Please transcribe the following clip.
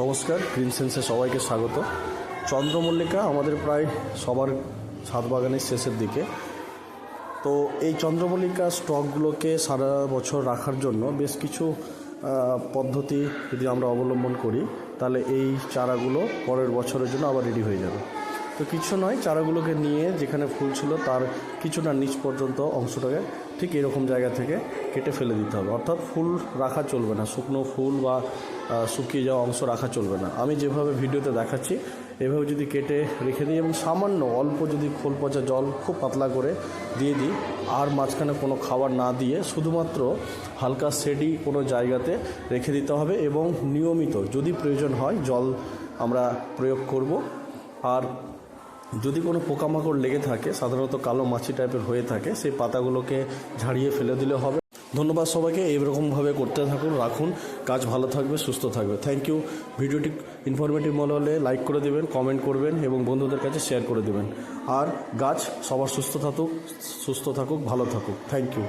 নমস্কার গ্রিন সেন্সে সবাইকে স্বাগত। চন্দ্রমল্লিকা আমাদের প্রায় সবার ছাদ বাগানের শেষের দিকে। তো এই চন্দ্রমল্লিকা স্টকগুলোকে সারা বছর রাখার জন্য বেশ কিছু পদ্ধতি যদি আমরা অবলম্বন করি, তাহলে এই চারাগুলো পরের বছরের জন্য আবার রেডি হয়ে যাবে। তো কিছু নয়, চারাগুলোকে নিয়ে যেখানে ফুল ছিল তার কিছুটা নিচ পর্যন্ত অংশটাকে ঠিক এরকম জায়গা থেকে কেটে ফেলে দিতে হবে। অর্থাৎ ফুল রাখা চলবে না। শুকনো ফুল বা শুকিয়ে যাওয়া অংশ রাখা চলবে না। আমি যেভাবে ভিডিওতে দেখাচ্ছি, এভাবে যদি কেটে রেখে দিই এবং সামান্য অল্প যদি খোল পচা জল খুব পাতলা করে দিয়ে দিই, আর মাঝখানে কোনো খাবার না দিয়ে শুধুমাত্র হালকা সেডি কোনো জায়গাতে রেখে দিতে হবে এবং নিয়মিত যদি প্রয়োজন হয় জল আমরা প্রয়োগ করব। আর যদি কোনো পোকামাকড় লেগে থাকে, সাধারণত কালো মাছি টাইপের হয়ে থাকে, সেই পাতাগুলোকে ঝাড়িয়ে ফেলে দিলে হবে। ধন্যবাদ সবাইকে এইরকমভাবে করতে থাকুন, রাখুন, কাজ ভালো থাকবে, সুস্থ থাকবে। থ্যাংক ইউ ভিডিওটি ইনফরমেটিভ মনে হলে লাইক করে দেবেন কমেন্ট করবেন এবং বন্ধুদের কাছে শেয়ার করে দেবেন। আর গাছ, সবার সুস্থ থাকুক সুস্থ থাকুক, ভালো থাকুক। Thank you